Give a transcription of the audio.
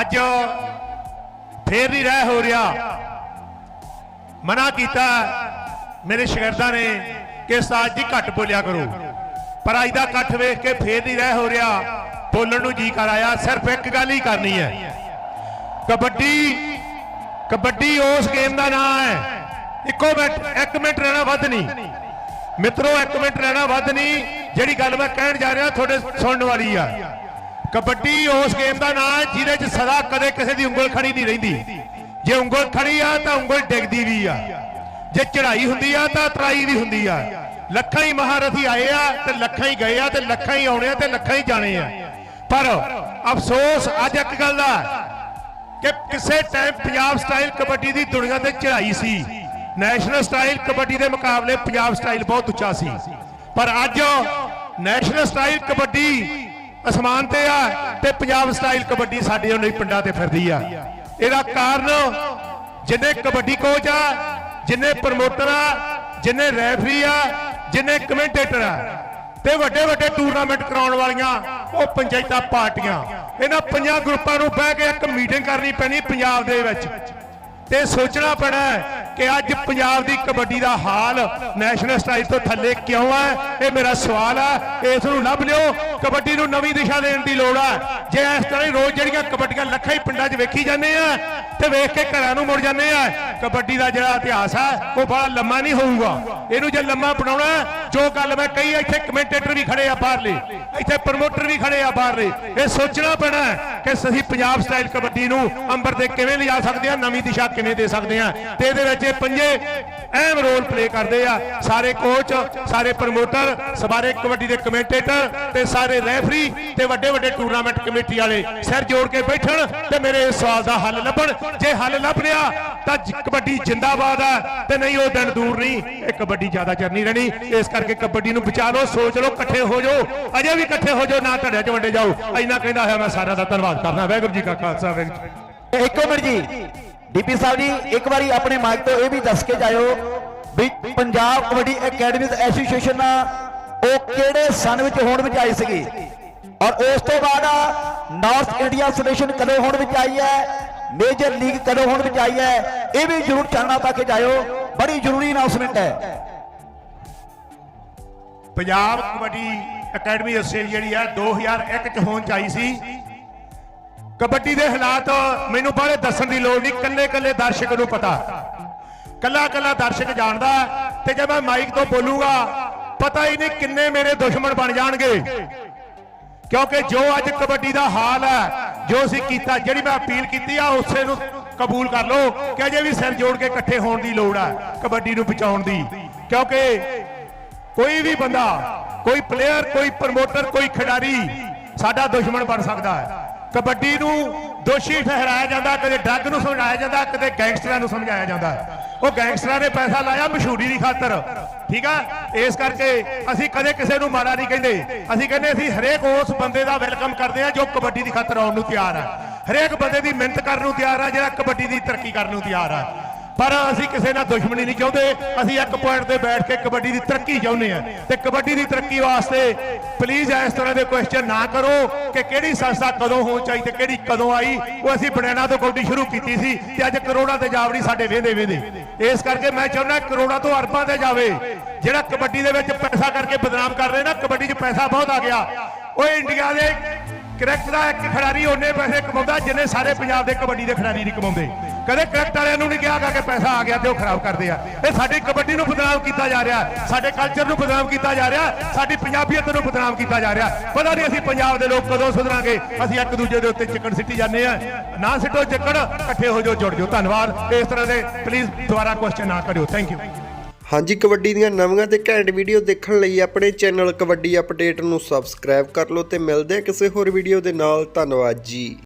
ਅੱਜ ਫੇਰ ਨਹੀਂ ਰਹਿ ਹੋ ਰਿਹਾ। ਮਨਾ ਕੀਤਾ ਮੇਰੇ ਸ਼ਾਗਿਰਦਾਂ ਨੇ ਕਿ ਉਸਤਾਦ ਜੀ ਘੱਟ ਬੋਲਿਆ ਕਰੋ। ਪਰ ਅੱਜ ਦਾ ਇਕੱਠ ਵੇਖ ਕੇ ਫੇਰ ਨਹੀਂ ਰਹਿ ਹੋ ਰਿਹਾ। ਬੋਲਣ ਨੂੰ ਜੀ ਕਰ ਆਇਆ, ਸਿਰਫ ਇੱਕ ਗੱਲ ਹੀ ਕਰਨੀ ਹੈ। ਕਬੱਡੀ ਕਬੱਡੀ ਉਸ ਗੇਮ ਦਾ ਨਾਮ ਹੈ। ਇੱਕੋ ਮਿੰਟ, ਇੱਕ ਮਿੰਟ ਰਹਿਣਾ ਵੱਧ ਨਹੀਂ। ਮਿੱਤਰੋ, ਇੱਕ ਮਿੰਟ ਰਹਿਣਾ ਵੱਧ ਨਹੀਂ। ਜਿਹੜੀ ਗੱਲ ਮੈਂ ਕਹਿਣ ਜਾ ਰਿਹਾ, ਤੁਹਾਡੇ ਸੁਣਨ ਵਾਲੀ ਆ। ਕਬੱਡੀ ਉਸ ਗੇਮ ਦਾ ਨਾਮ ਹੈ ਜਿਹਦੇ 'ਚ ਸਦਾ ਕਦੇ ਕਿਸੇ ਦੀ ਉਂਗਲ ਖੜੀ ਨਹੀਂ ਰਹਿੰਦੀ। ਜੇ ਉਂਗਲ ਖੜੀ ਆ ਤਾਂ ਉਂਗਲ ਡਿੱਗਦੀ ਵੀ ਆ। ਜੇ ਚੜਾਈ ਹੁੰਦੀ ਆ ਤਾਂ ਤਰਾਈ ਵੀ ਹੁੰਦੀ ਆ। ਲੱਖਾਂ ਹੀ ਮਹਾਰਥੀ ਆਏ ਆ ਤੇ ਲੱਖਾਂ ਹੀ ਗਏ ਆ ਤੇ ਲੱਖਾਂ ਹੀ ਆਉਣੇ ਆ ਤੇ ਲੱਖਾਂ ਹੀ ਜਾਣੇ ਆ। ਪਰ ਅਫਸੋਸ ਅੱਜ ਇੱਕ ਗੱਲ ਦਾ ਕਿ ਕਿਸੇ ਟਾਈਮ ਪੰਜਾਬ ਸਟਾਈਲ ਕਬੱਡੀ ਦੀ ਦੁਨੀਆ ਤੇ ਚੜਾਈ ਸੀ। ਨੈਸ਼ਨਲ ਸਟਾਈਲ ਕਬੱਡੀ ਦੇ ਮੁਕਾਬਲੇ ਪੰਜਾਬ ਸਟਾਈਲ ਬਹੁਤ ਉੱਚਾ ਸੀ। ਪਰ ਅੱਜ ਨੈਸ਼ਨਲ ਸਟਾਈਲ ਕਬੱਡੀ ਅਸਮਾਨ ਤੇ ਆ ਤੇ ਪੰਜਾਬ ਸਟਾਈਲ ਕਬੱਡੀ ਸਾਡੇ ਉਹਨਾਂ ਪਿੰਡਾਂ ਤੇ ਫਿਰਦੀ ਆ। ਇਹਦਾ ਕਾਰਨ ਜਿੰਨੇ ਕਬੱਡੀ ਕੋਚ ਆ, ਜਿੰਨੇ ਪ੍ਰਮੋਟਰ ਆ, ਜਿੰਨੇ ਰੈਫਰੀ ਆ, ਜਿੰਨੇ ਕਮੈਂਟੇਟਰ ਆ, ਤੇ ਵੱਡੇ ਵੱਡੇ ਟੂਰਨਾਮੈਂਟ ਕਰਾਉਣ ਵਾਲੀਆਂ ਉਹ ਪੰਚਾਇਤਾਂ ਪਾਰਟੀਆਂ। ਇਹਨਾਂ ਪੰਜਾਂ ਗਰੁੱਪਾਂ ਨੂੰ ਬਹਿ ਕੇ ਇੱਕ ਮੀਟਿੰਗ ਕਰਨੀ ਪੈਣੀ ਪੰਜਾਬ ਦੇ ਵਿੱਚ। ਤੇ ਸੋਚਣਾ ਪੈਣਾ ਕਿ ਅੱਜ ਪੰਜਾਬ ਦੀ ਕਬੱਡੀ ਦਾ ਹਾਲ ਨੈਸ਼ਨਲ ਸਟਾਈਲ ਤੋਂ ਥੱਲੇ ਕਿਉਂ ਹੈ ਇਹ ਮੇਰਾ ਸਵਾਲ ਹੈ ਇਸ ਨੂੰ ਲੱਭ ਲਿਓ। ਕਬੱਡੀ ਨੂੰ ਨਵੀਂ ਦਿਸ਼ਾ ਦੇਣ ਦੀ ਲੋੜ ਹੈ ਜੇ ਇਸ ਤਰ੍ਹਾਂ ਹੀ ਰੋਜ਼ ਜਿਹੜੀਆਂ ਕਬੱਡੀਆਂ ਲੱਖਾਂ ਹੀ ਪਿੰਡਾਂ 'ਚ ਵੇਖੀ ਜਾਂਦੇ ਆ, ਤੇ ਵੇਖ ਕੇ ਘਰਾਂ ਨੂੰ ਮੁੜ ਜਾਂਦੇ ਆ, ਕਬੱਡੀ ਦਾ ਜਿਹੜਾ ਇਤਿਹਾਸ ਹੈ ਉਹ ਬੜਾ ਲੰਮਾ ਨਹੀਂ ਹੋਊਗਾ। ਇਹਨੂੰ ਜੇ ਲੰਮਾ ਬਣਾਉਣਾ ਜੋ ਗੱਲ ਮੈਂ ਕਹੀ ਇੱਥੇ ਕਮੈਂਟੇਟਰ ਵੀ ਖੜੇ ਆ ਬਾਹਰਲੇ, ਇੱਥੇ ਪ੍ਰਮੋਟਰ ਵੀ ਖੜੇ ਆ ਬਾਹਰਲੇ। ਇਹ ਸੋਚਣਾ ਪੈਣਾ ਕਿ ਅਸੀਂ ਪੰਜਾਬ ਸਟਾਈਲ ਕਬੱਡੀ ਨੂੰ ਅੰਬਰ ਤੇ ਕਿਵੇਂ ਲਿਜਾ ਸਕਦੇ ਆ, ਨਵੀਂ ਦਿਸ਼ਾ ਕਿਵੇਂ ਦੇ ਸਕਦੇ ਆ। ਤੇ ਇਹਦੇ ਵਿੱਚ ਇਹ ਪੰਜੇ ਅਹਿਮ ਰੋਲ ਪਲੇ ਕਰਦੇ ਆ। ਸਾਰੇ ਕੋਚ ਸਾਰੇ ਪ੍ਰਮੋਟਰ ਸਾਰੇ ਕਬੱਡੀ ਦੇ ਕਮੈਂਟੇਟਰ ਤੇ ਸਾਰੇ ਰੈਫਰੀ ਤੇ ਵੱਡੇ ਵੱਡੇ ਟੂਰਨਾਮੈਂਟ ਕਮੇਟੀ ਵਾਲੇ ਸਿਰ ਜੋੜ ਕੇ ਬੈਠਣ ਤੇ ਮੇਰੇ ਇਸ ਸਵਾਲ ਦਾ ਹੱਲ ਲੱਭਣ। ਜੇ ਹੱਲ ਲੱਭ ਲਿਆ ਤਾਂ ਕਬੱਡੀ ਜਿੰਦਾਬਾਦ ਆ ਤੇ ਨਹੀਂ ਉਹ ਦਿਨ ਦੂਰ ਨਹੀਂ, ਇਹ ਕਬੱਡੀ ਜ਼ਿਆਦਾ ਚਿਰ ਨਹੀਂ ਰਹਿਣੀ। ਇਸ ਕਰਕੇ ਕਬੱਡੀ ਨੂੰ ਬਚਾ ਲਓ, ਸੋਚ ਲਓ, ਇਕੱਠੇ ਹੋ ਜਾਓ। ਅਜੇ ਵੀ ਇਕੱਠੇ ਹੋ ਜਾਓ, ਨਾ ਧੜਿਆਂ 'ਚ ਵੰਡੇ ਜਾਓ। ਇੰਨਾ ਕਹਿੰਦਾ ਹੋਇਆ ਮੈਂ ਸਾਰਿਆਂ ਦਾ ਧੰਨਵਾਦ ਕਰਦਾ। ਵਾਹਿਗੁਰੂ ਜੀ ਕਾ ਖਾਲਸਾ, ਵਾਹਿਗੁਰੂ ਇੱਕੋ ਮਿੰਟ ਜੀ। ਡੀਪੀ ਸਾਹਿਬ ਜੀ, ਇੱਕ ਵਾਰੀ ਆਪਣੇ ਮਾਈਕ ਤੋਂ ਇਹ ਵੀ ਦੱਸ ਕੇ ਜਾਇਓ ਵੀ ਪੰਜਾਬ ਕਬੱਡੀ ਅਕੈਡਮੀ ਐਸੋਸੀਏਸ਼ਨ ਆ ਉਹ ਕਿਹੜੇ ਸਨ ਵਿੱਚ ਹੋਣ ਵਿੱਚ ਆਈ ਸੀਗੀ? ਔਰ ਉਸ ਤੋਂ ਬਾਅਦ ਨਾਰਥ ਇੰਡੀਆ ਐਸੋਸੀਏਸ਼ਨ ਕਦੋਂ ਹੋਣ ਵਿੱਚ ਆਈ ਹੈ? ਮੇਜਰ ਲੀਗ ਕਦੋਂ ਹੋਣ ਵਿੱਚ ਆਈ ਹੈ? ਇਹ ਵੀ ਜ਼ਰੂਰ ਚਾਨਣਾ ਪਾ ਕੇ ਜਾਇਓ। ਬੜੀ ਜ਼ਰੂਰੀ ਅਨਾਉਂਸਮੈਂਟ ਹੈ। ਪੰਜਾਬ ਕਬੱਡੀ ਅਕੈਡਮੀ ਆਸਟ੍ਰੇਲੀਆ ਜਿਹੜੀ ਹੈ 2001 ਚ ਹੋਣ ਚ ਆਈ ਸੀ। ਕਬੱਡੀ ਦੇ ਹਾਲਾਤ ਮੈਨੂੰ ਬਾਰੇ ਦੱਸਣ ਦੀ ਲੋੜ ਨਹੀਂ ਕੱਲੇ ਕੱਲੇ ਦਰਸ਼ਕ ਨੂੰ ਪਤਾ। ਕੱਲਾ ਕੱਲਾ ਦਰਸ਼ਕ ਜਾਣਦਾ ਤੇ ਜੇ ਮੈਂ ਮਾਈਕ ਤੋਂ ਬੋਲੂਗਾ ਪਤਾ ਹੀ ਨਹੀਂ ਕਿੰਨੇ ਮੇਰੇ ਦੁਸ਼ਮਣ ਬਣ ਜਾਣਗੇ। ਕਿਉਂਕਿ ਜੋ ਅੱਜ ਕਬੱਡੀ ਦਾ ਹਾਲ ਹੈ, ਜੋ ਅਸੀਂ ਕੀਤਾ, ਜਿਹੜੀ ਮੈਂ ਅਪੀਲ ਕੀਤੀ ਆ, ਉਸੇ ਨੂੰ ਕਬੂਲ ਕਰ ਲਓ ਕਿ ਅਜੇ ਵੀ ਸਿਰ ਜੋੜ ਕੇ ਇਕੱਠੇ ਹੋਣ ਦੀ ਲੋੜ ਹੈ, ਕਬੱਡੀ ਨੂੰ ਬਚਾਉਣ ਦੀ। ਕਿਉਂਕਿ ਕੋਈ ਵੀ ਬੰਦਾ, ਕੋਈ ਪਲੇਅਰ ਕੋਈ ਪ੍ਰਮੋਟਰ ਕੋਈ ਖਿਡਾਰੀ, ਸਾਡਾ ਦੁਸ਼ਮਣ ਬਣ ਸਕਦਾ ਹੈ। ਕਬੱਡੀ ਨੂੰ ਦੋਸ਼ੀ ਠਹਿਰਾਇਆ ਜਾਂਦਾ, ਕਦੇ ਡਰੱਗ ਨੂੰ ਸਮਝਾਇਆ ਜਾਂਦਾ, ਕਦੇ ਗੈਂਗਸਟਰਾਂ ਨੂੰ ਸਮਝਾਇਆ ਜਾਂਦਾ ਉਹ ਗੈਂਗਸਟਰਾਂ ਨੇ ਪੈਸਾ ਲਾਇਆ ਮਸ਼ਹੂਰੀ ਦੀ ਖਾਤਰ। ਠੀਕ ਆ? ਇਸ ਕਰਕੇ ਅਸੀਂ ਕਦੇ ਕਿਸੇ ਨੂੰ ਮਾੜਾ ਨਹੀਂ ਕਹਿੰਦੇ। ਅਸੀਂ ਕਹਿੰਦੇ ਅਸੀਂ ਹਰੇਕ ਉਸ ਬੰਦੇ ਦਾ ਵੈਲਕਮ ਕਰਦੇ ਆ ਜੋ ਕਬੱਡੀ ਦੀ ਖਾਤਰ ਆਉਣ ਨੂੰ ਤਿਆਰ ਹੈ ਹਰੇਕ ਬੰਦੇ ਦੀ ਮਿਹਨਤ ਕਰਨ ਨੂੰ ਤਿਆਰ ਆ, ਜਿਹੜਾ ਕਬੱਡੀ ਦੀ ਤਰੱਕੀ ਕਰਨ ਨੂੰ ਤਿਆਰ ਆ। ਪਰ ਅਸੀਂ ਕਿਸੇ ਨਾਲ ਦੁਸ਼ਮਣੀ ਨਹੀਂ ਚਾਹੁੰਦੇ। ਅਸੀਂ ਇੱਕ ਪੁਆਇੰਟ ਤੇ ਬੈਠ ਕੇ ਕਬੱਡੀ ਦੀ ਤਰੱਕੀ ਚਾਹੁੰਦੇ ਆ ਤੇ ਕਬੱਡੀ ਦੀ ਤਰੱਕੀ ਵਾਸਤੇ ਪਲੀਜ਼ ਇਸ ਤਰ੍ਹਾਂ ਦੇ ਕੁਐਸਚਨ ਨਾ ਕਰੋ ਕਿ ਕਿਹੜੀ ਸੰਸਥਾ ਕਦੋਂ ਹੋ ਚਾਹੀ ਤੇ ਕਿਹੜੀ ਕਦੋਂ ਆਈ। ਉਹ ਅਸੀਂ ਬਨੈਣਾ ਤੋਂ ਕਬੱਡੀ ਸ਼ੁਰੂ ਕੀਤੀ ਸੀ ਤੇ ਅੱਜ ਕਰੋੜਾਂ ਤੇ ਜਾਵੜੀ ਸਾਡੇ ਵੇਂਦੇ ਵੇਂਦੇ। ਇਸ ਕਰਕੇ ਮੈਂ ਚਾਹੁੰਦਾ ਕਰੋੜਾਂ ਤੋਂ ਅਰਬਾਂ ਤੇ ਜਾਵੇ। ਜਿਹੜਾ ਕਬੱਡੀ ਦੇ ਵਿੱਚ ਪੈਸਾ ਕਰਕੇ ਬਦਨਾਮ ਕਰ ਰਹੇ ਨਾ, ਕਬੱਡੀ 'ਚ ਪੈਸਾ ਬਹੁਤ ਆ ਗਿਆ। ਉਹ ਇੰਡੀਆ ਦੇ ਕ੍ਰਿਕਟ ਦਾ ਇੱਕ ਖਿਡਾਰੀ, ਉਹਨੇ ਪੈਸੇ ਕਮਾਉਂਦਾ, ਜਿੰਨੇ ਸਾਰੇ ਪੰਜਾਬ ਦੇ ਕਬੱਡੀ ਦੇ ਖਿਡਾਰੀ ਨਹੀਂ ਕਮਾਉਂਦੇ। ਕਦੇ ਕ੍ਰਿਕਟ ਵਾਲਿਆਂ ਨੂੰ ਨਹੀਂ ਕਿਹਾ ਕਿ ਪੈਸਾ ਆ ਗਿਆ ਤੇ ਉਹ ਖਰਾਬ ਕਰਦੇ ਆ। ਇਹ ਸਾਡੀ ਕਬੱਡੀ ਨੂੰ ਬਦਨਾਮ ਕੀਤਾ ਜਾ ਰਿਹਾ। ਸਾਡੇ ਕਲਚਰ ਨੂੰ ਬਦਨਾਮ ਕੀਤਾ ਜਾ ਰਿਹਾ। ਸਾਡੀ ਪੰਜਾਬੀਅਤ ਨੂੰ ਬਦਨਾਮ ਕੀਤਾ ਜਾ ਰਿਹਾ। ਪਤਾ ਨਹੀਂ ਅਸੀਂ ਪੰਜਾਬ ਦੇ ਲੋਕ ਕਦੋਂ ਸੁਧਰਾਂਗੇ। ਅਸੀਂ ਇੱਕ ਦੂਜੇ ਦੇ ਉੱਤੇ ਚਿੱਕੜ ਸਿੱਟੀ ਜਾਂਦੇ ਆ। ਨਾ ਸਿੱਟੋ ਚਿੱਕੜ, ਇਕੱਠੇ ਹੋ ਜਾਓ, ਜੁੜ ਜਾਓ। ਧੰਨਵਾਦ। ਇਸ ਤਰ੍ਹਾਂ ਦੇ ਪਲੀਜ਼ ਦੁਬਾਰਾ ਕੁਐਸਚਨ ਨਾ ਕਰਿਓ। ਥੈਂਕ ਯੂ ਹਾਂਜੀ, ਕਬੱਡੀ ਦੀਆਂ ਨਵੀਆਂ ਤੇ ਘੈਂਟ ਵੀਡੀਓ ਦੇਖਣ ਲਈ ਆਪਣੇ ਚੈਨਲ ਕਬੱਡੀ ਅਪਡੇਟ ਨੂੰ ਸਬਸਕ੍ਰਾਈਬ ਕਰ ਲਓ ਤੇ ਮਿਲਦੇ ਆ ਕਿਸੇ ਹੋਰ ਵੀਡੀਓ ਦੇ ਨਾਲ। ਧੰਨਵਾਦ ਜੀ।